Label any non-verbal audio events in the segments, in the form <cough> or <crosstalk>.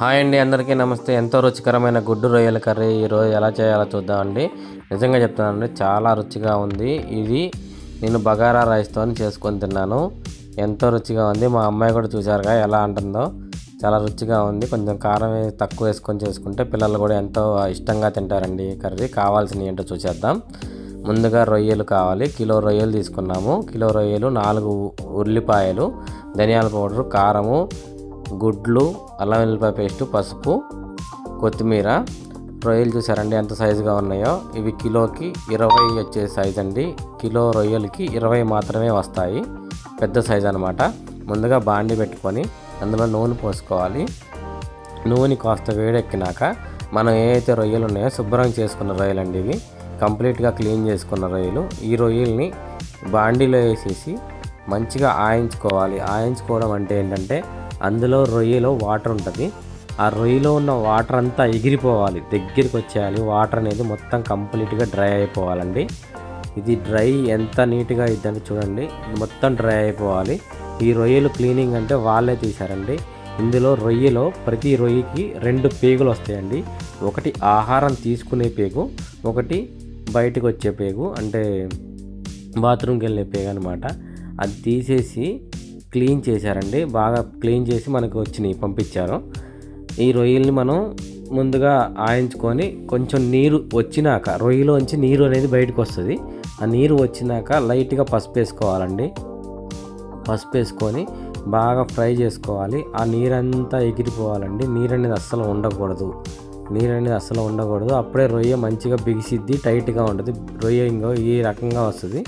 Hi అండి అందరికీ నమస్తే. ఎంతో రుచికరమైన గుడ్డు రొయ్యల కర్రీ ఈరోజు ఎలా చేయాలో చూద్దామండి నిజంగా చెప్తానండి చాలా రుచిగా ఉంది. ఇది నేను బగారా రైస్తో చేసుకొని తిన్నాను. ఎంతో రుచిగా ఉంది. మా అమ్మాయి కూడా చూసారుగా ఎలా అంటుందో. చాలా రుచిగా ఉంది. కొంచెం కారం తక్కువ వేసుకొని చేసుకుంటే పిల్లలు కూడా ఎంతో ఇష్టంగా తింటారండి ఈ కర్రీ. కావాల్సినవి ఏంటో చూసేద్దాం. ముందుగా రొయ్యలు కావాలి. కిలో రొయ్యలు తీసుకున్నాము. కిలో రొయ్యలు నాలుగు ఉల్లిపాయలు ధనియాల పౌడరు కారము గుడ్లు అల్లం వెల్లిపాయ పేస్టు పసుపు కొత్తిమీర. రొయ్యలు చూసారండి ఎంత సైజుగా ఉన్నాయో? ఇవి కిలోకి ఇరవై వచ్చే సైజ్ అండి. కిలో రొయ్యలకి ఇరవై మాత్రమే వస్తాయి. పెద్ద సైజ్ అనమాట ముందుగా బాండి పెట్టుకొని అందులో నూనె పోసుకోవాలి. నూనె కాస్త వేడెక్కినాక మనం ఏవైతే రొయ్యలు ఉన్నాయో శుభ్రం చేసుకున్న రొయ్యలు అండి ఇవి. కంప్లీట్గా క్లీన్ చేసుకున్న రొయ్యలు. ఈ రొయ్యల్ని బాండీలో వేసేసి మంచిగా ఆయించుకోవాలి. ఆయించుకోవడం అంటే ఏంటంటే అందులో రొయ్యలో వాటర్ ఉంటుంది. ఆ రొయ్యలో ఉన్న వాటర్ అంతా ఎగిరిపోవాలి. దగ్గరికి వచ్చేయాలి వాటర్ అనేది మొత్తం కంప్లీట్గా డ్రై అయిపోవాలండి. ఇది డ్రై ఎంత నీట్గా అయిద్దని చూడండి. మొత్తం డ్రై అయిపోవాలి. ఈ రొయ్యలు క్లీనింగ్ అంటే వాళ్ళే తీశారండి. ఇందులో రొయ్యలో ప్రతి రొయ్యకి రెండు పేగులు వస్తాయండి. ఒకటి ఆహారం తీసుకునే పేగు ఒకటి బయటకు వచ్చే పేగు అంటే బాత్రూమ్కి వెళ్ళే పేగు అనమాట అది తీసేసి క్లీన్ చేశారండి. బాగా క్లీన్ చేసి మనకు వచ్చినాయి పంపించారు. ఈ రొయ్యల్ని మనం ముందుగా ఆయించుకొని కొంచెం నీరు వచ్చినాక రొయ్యలోంచి నీరు అనేది బయటకు వస్తుంది. ఆ నీరు వచ్చినాక లైట్గా పసుపు వేసుకోవాలండి. పసుపు వేసుకొని బాగా ఫ్రై చేసుకోవాలి. ఆ నీరంతా ఎగిరిపోవాలండి. నీరు అనేది అస్సలు ఉండకూడదు. నీరు అనేది అస్సలు ఉండకూడదు. అప్పుడే రొయ్య మంచిగా బిగిసిద్ది టైట్గా ఉంటుంది. రొయ్య ఇంకో ఈ రకంగా వస్తుంది.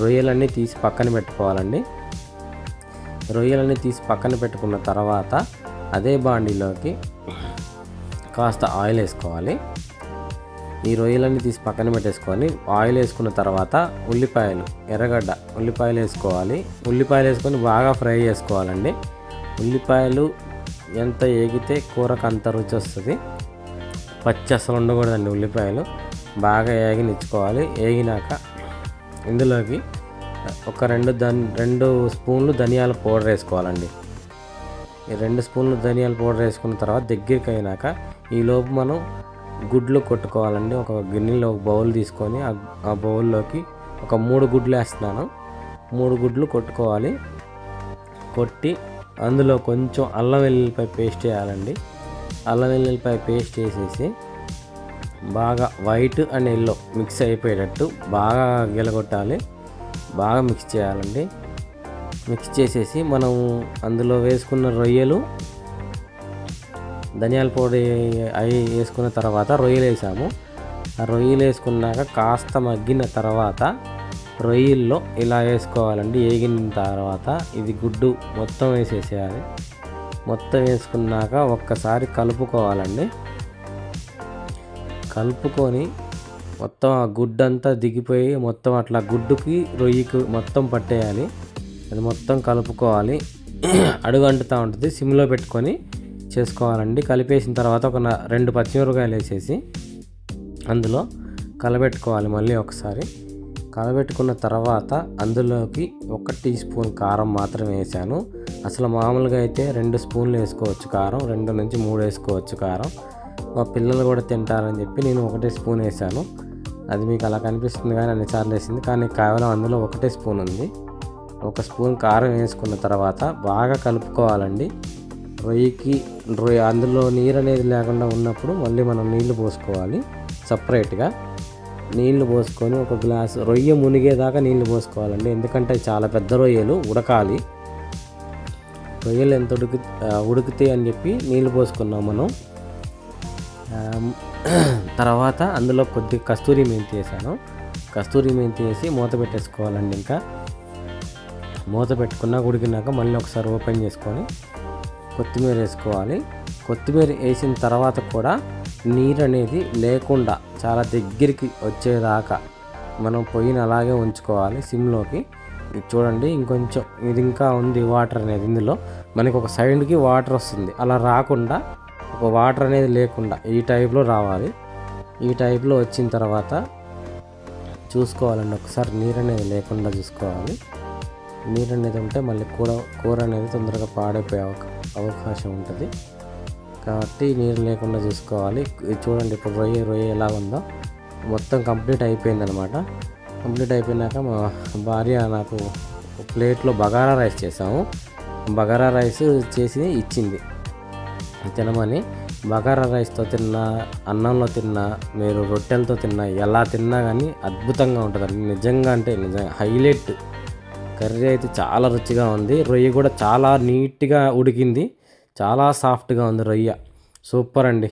రొయ్యలన్నీ తీసి పక్కన పెట్టుకోవాలండి. రొయ్యలన్నీ తీసి పక్కన పెట్టుకున్న తర్వాత అదే బాండీలోకి కాస్త ఆయిల్ వేసుకోవాలి. ఈ రొయ్యలన్నీ తీసి పక్కన పెట్టేసుకొని ఆయిల్ వేసుకున్న తర్వాత ఉల్లిపాయలు ఎర్రగడ్డ ఉల్లిపాయలు వేసుకోవాలి. ఉల్లిపాయలు వేసుకొని బాగా ఫ్రై చేసుకోవాలండి. ఉల్లిపాయలు ఎంత ఏగితే కూరకు అంత రుచి వస్తుంది. పచ్చి అసలు ఉండకూడదండి ఉల్లిపాయలు. బాగా ఏగినిచ్చుకోవాలి. ఏగినాక ఇందులోకి ఒక రెండు ధన్ రెండు స్పూన్లు ధనియాల పౌడర్ వేసుకోవాలండి. ఈ రెండు స్పూన్లు ధనియాల పౌడర్ వేసుకున్న తర్వాత దగ్గరికి అయినాక ఈలోపు మనం గుడ్లు కొట్టుకోవాలండి. ఒక గిన్నెలో ఒక బౌల్ తీసుకొని ఆ- ఆ బౌల్లోకి ఒక మూడు గుడ్లు వేస్తున్నాను. మూడు గుడ్లు కొట్టుకోవాలి. కొట్టి అందులో కొంచెం అల్లం వెల్లుల్లిపాయ పేస్ట్ వేయాలండి. అల్లం వెల్లుల్లిపాయ పేస్ట్ వేసేసి బాగా వైట్ అండ్ ఎల్లో మిక్స్ అయిపోయేటట్టు బాగా గిలగొట్టాలి. బాగా మిక్స్ చేయాలండి. మిక్స్ చేసేసి మనం అందులో వేసుకున్న రొయ్యలు ధనియాల పొడి అవి వేసుకున్న తర్వాత రొయ్యలు వేసాము. ఆ రొయ్యలు వేసుకున్నాక కాస్త మగ్గిన తర్వాత రొయ్యల్లో ఇలా వేసుకోవాలండి. వేగిన తర్వాత ఇది గుడ్డు మొత్తం వేసేసేయాలి. మొత్తం వేసుకున్నాక ఒక్కసారి కలుపుకోవాలండి. కలుపుకొని మొత్తం ఆ గుడ్డు అంతా దిగిపోయి మొత్తం అట్లా గుడ్డుకి రొయ్యకి మొత్తం పట్టేయాలి. అది మొత్తం కలుపుకోవాలి. <clears throat> అడుగు అంటుతూ ఉంటుంది. సిమ్లో పెట్టుకొని చేసుకోవాలండి. కలిపేసిన తర్వాత ఒక రెండు పచ్చిమిరపకాయలు వేసేసి అందులో కలబెట్టుకోవాలి మళ్ళీ ఒకసారి. కలబెట్టుకున్న తర్వాత అందులోకి ఒక టీ స్పూన్ కారం మాత్రమే వేసాను. అసలు మామూలుగా అయితే రెండు స్పూన్లు వేసుకోవచ్చు కారం రెండు నుంచి మూడు వేసుకోవచ్చు కారం. మా పిల్లలు కూడా తింటారని చెప్పి నేను ఒకటే స్పూన్ వేసాను. అది మీకు అలా కనిపిస్తుంది కానీ అన్నిసార్లు వేసింది. కానీ కేవలం అందులో ఒకటే స్పూన్ ఉంది. ఒక స్పూన్ కారం వేసుకున్న తర్వాత బాగా కలుపుకోవాలండి. రొయ్యకి రొయ్య అందులో నీరు అనేది లేకుండా ఉన్నప్పుడు మళ్ళీ మనం నీళ్ళు పోసుకోవాలి సపరేట్గా. నీళ్ళు పోసుకొని ఒక గ్లాస్ రొయ్య మునిగేదాకా నీళ్ళు పోసుకోవాలండి. ఎందుకంటే చాలా పెద్ద రొయ్యలు ఉడకాలి. రొయ్యలు ఎంత ఉడికి ఉడికితే అని చెప్పి నీళ్ళు పోసుకున్నాం మనం. <clears throat> తర్వాత అందులో కొద్ది కస్తూరి మెంతి వేసాను. కస్తూరి మెంతి వేసి మూత పెట్టేసుకోవాలండి ఇంకా. మూత పెట్టుకున్నాక ఉడికినాక మళ్ళీ ఒకసారి ఓపెన్ చేసుకొని కొత్తిమీర వేసుకోవాలి. కొత్తిమీర వేసిన తర్వాత కూడా నీరు అనేది లేకుండా చాలా దగ్గరికి వచ్చేదాకా మనం పొయ్యిని అలాగే ఉంచుకోవాలి సిమ్లోకి. చూడండి ఇంకొంచెం ఇది ఇంకా ఉంది వాటర్ అనేది. ఇందులో మనకి ఒక సైడ్కి వాటర్ వస్తుంది. అలా రాకుండా ఒక వాటర్ అనేది లేకుండా ఈ టైప్లో రావాలి. ఈ టైప్లో వచ్చిన తర్వాత చూసుకోవాలండి. ఒకసారి నీరు అనేది లేకుండా చూసుకోవాలి. నీరు అనేది ఉంటే మళ్ళీ కూర కూర అనేది తొందరగా పాడైపోయే అవకా- అవకాశం ఉంటుంది. కాబట్టి నీరు లేకుండా చూసుకోవాలి. ఇది చూడండి ఇప్పుడు రొయ్య రొయ్య ఎలా ఉందో. మొత్తం కంప్లీట్ అయిపోయింది అనమాట కంప్లీట్ అయిపోయినాక మా భార్య నాకు ప్లేట్లో బగారా రైస్ చేసాము బగారా రైస్ చేసి ఇచ్చింది. తినమని బగారా రైస్తో తిన్నా అన్నంలో తిన్నా మీరు రొట్టెలతో తిన్నా ఎలా తిన్నా కానీ అద్భుతంగా ఉంటుందండి. నిజంగా అంటే నిజంగా హైలైట్. కర్రీ అయితే చాలా రుచిగా ఉంది. రొయ్య కూడా చాలా నీట్గా ఉడికింది. చాలా సాఫ్ట్గా ఉంది రొయ్య. సూపర్ అండి.